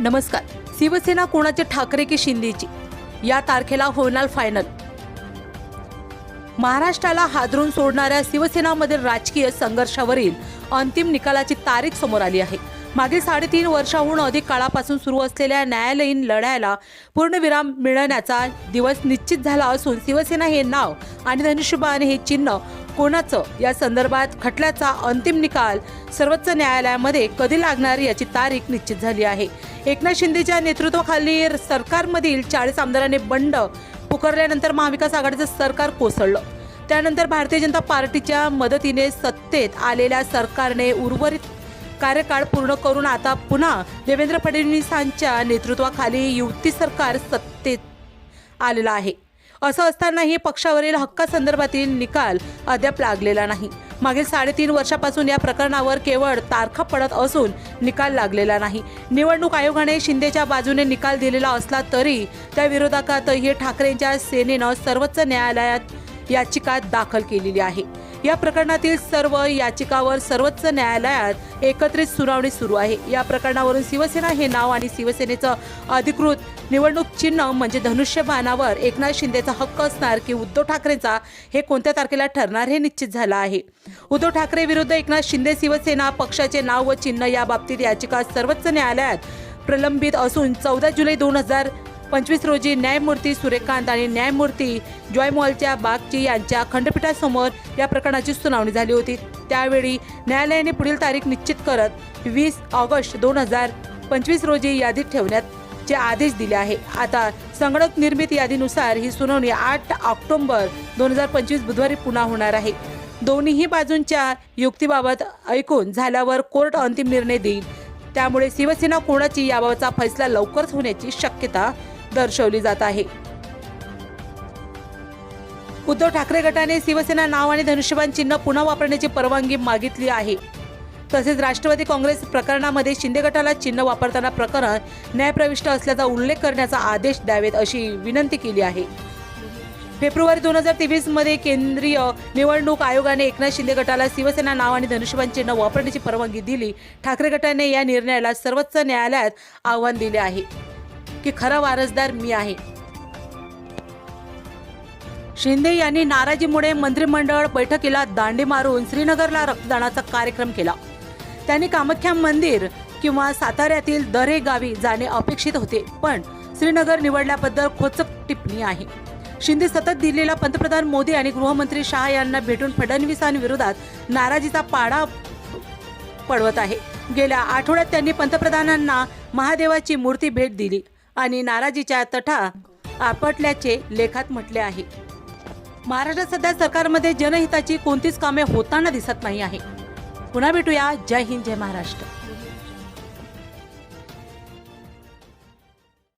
नमस्कार. शिवसेना कोणाचे ठाकरे की शिंदेची? या तारखेला होणार फायनल महाराष्ट्राला हादरून सोडणाऱ्या शिवसेनामधील राजकीय संघर्षावरील अंतिम निकालाची तारीख समोर आली आहे. मागील साडेतीन वर्षाहून अधिक काळापासून सुरू असलेल्या न्यायालयीन लढ्याला पूर्णविराम मिळण्याचा दिवस निश्चित झाला असून शिवसेना हे नाव आणि धनुष्यबाण हे चिन्ह कोणाचं या संदर्भात खटल्याचा अंतिम निकाल सर्वोच्च न्यायालयामध्ये कधी लागणार याची तारीख निश्चित झाली आहे. एकनाथ शिंदेच्या नेतृत्वाखाली सरकारमधील चाळीस आमदारांनी बंड पुकारल्यानंतर महाविकास आघाडीचं सरकार कोसळलं. त्यानंतर भारतीय जनता पार्टीच्या मदतीने सत्तेत आलेल्या सरकारने उर्वरित कार्यकाळ पूर्ण करून आता पुन्हा देवेंद्र फडणवीसांच्या नेतृत्वाखाली युती सरकार सत्तेत आलेलं आहे. असं असतानाही पक्षावरील हक्कासंदर्भातील निकाल अद्याप लागलेला नाही. मागील साडेतीन वर्षापासून या प्रकरणावर केवळ तारखा पडत असून निकाल लागलेला नाही. निवडणूक आयोगाने शिंदेच्या बाजूने निकाल दिलेला असला तरी त्या विरोधातही ठाकरेंच्या सेनेनं सर्वोच्च न्यायालयात याचिका दाखल केलेली आहे. या प्रकरणातील सर्व याचिकावर सर्वोच्च न्यायालयात एकत्रित सुनावणी सुरू आहे. या प्रकरणावरून शिवसेना हे नाव आणि शिवसेनेचं अधिकृत निवडणूक चिन्ह म्हणजे धनुष्यबाणावर एकनाथ शिंदेचा हक्क असणार की उद्धव ठाकरेंचा हे कोणत्या तारखेला ठरणार हे निश्चित झालं आहे. उद्धव ठाकरे विरुद्ध एकनाथ शिंदे शिवसेना पक्षाचे नाव व चिन्ह या बाबतीत याचिका सर्वोच्च न्यायालयात प्रलंबित असून चौदा जुलै दोन हजार पंचवीस रोजी न्यायमूर्ती सूर्यकांत आणि न्यायमूर्ती जॉयमॉलच्या बागची यांच्या खंडपीठासमोर या प्रकरणाची सुनावणी झाली होती. त्यावेळी न्यायालयाने पुढील तारीख निश्चित करत वीस ऑगस्ट दोन हजार पंचवीस रोजी यादीत ठेवण्याचे आदेश दिले आहे. आता संगणक निर्मित यादीनुसार ही सुनावणी आठ ऑक्टोबर दोन हजार पंचवीस बुधवारी पुन्हा होणार आहे. दोन्ही बाजूंच्या युक्तीबाबत ऐकून झाल्यावर कोर्ट अंतिम निर्णय देईल. त्यामुळे शिवसेना कोणाची याबाबतचा फैसला लवकरच होण्याची शक्यता दर्शवली जात आहे. उद्धव ठाकरे गटाने शिवसेना नाव आणि धनुष्यबाण चिन्ह पुन्हा वापरण्याची परवानगी मागितली आहे. तसेच राष्ट्रवादी काँग्रेस प्रकरणामध्ये शिंदे गटाला चिन्ह वापरताना प्रकरण न्यायप्रविष्ट असल्याचा उल्लेख करण्याचा आदेश द्यावेत अशी विनंती केली आहे. फेब्रुवारी दोन हजार तेवीसमध्ये केंद्रीय निवडणूक आयोगाने एकनाथ शिंदे गटाला शिवसेना नाव आणि धनुष्यबाण चिन्ह वापरण्याची परवानगी दिली. ठाकरे गटाने या निर्णयाला सर्वोच्च न्यायालयात आव्हान दिले आहे. की खरा वारसदार मी आहे. शिंदे यांनी नाराजीमुळे मंत्रिमंडळ बैठकीला दांडी मारून श्रीनगरला रक्तदानाचा कार्यक्रम केला. त्यांनी कामाख्या मंदिर किंवा साताऱ्यातील दरे गावी जाणे अपेक्षित होते पण श्रीनगर निवडल्याबद्दल खोचक टिप्पणी आहे. शिंदे सतत दिल्लीला पंतप्रधान मोदी आणि गृहमंत्री शहा यांना भेटून फडणवीसांविरोधात नाराजीचा पाडा पडवत आहे. गेल्या आठवड्यात त्यांनी पंतप्रधानांना महादेवाची मूर्ती भेट दिली. आणि नाराजीच्या तठा आपटल्याचे लेखात म्हटले आहे. महाराष्ट्रात सध्या सरकारमध्ये जनहिताची कोणतीच कामे होताना दिसत नाही आहे. पुन्हा भेटूया. जय हिंद जय महाराष्ट्र.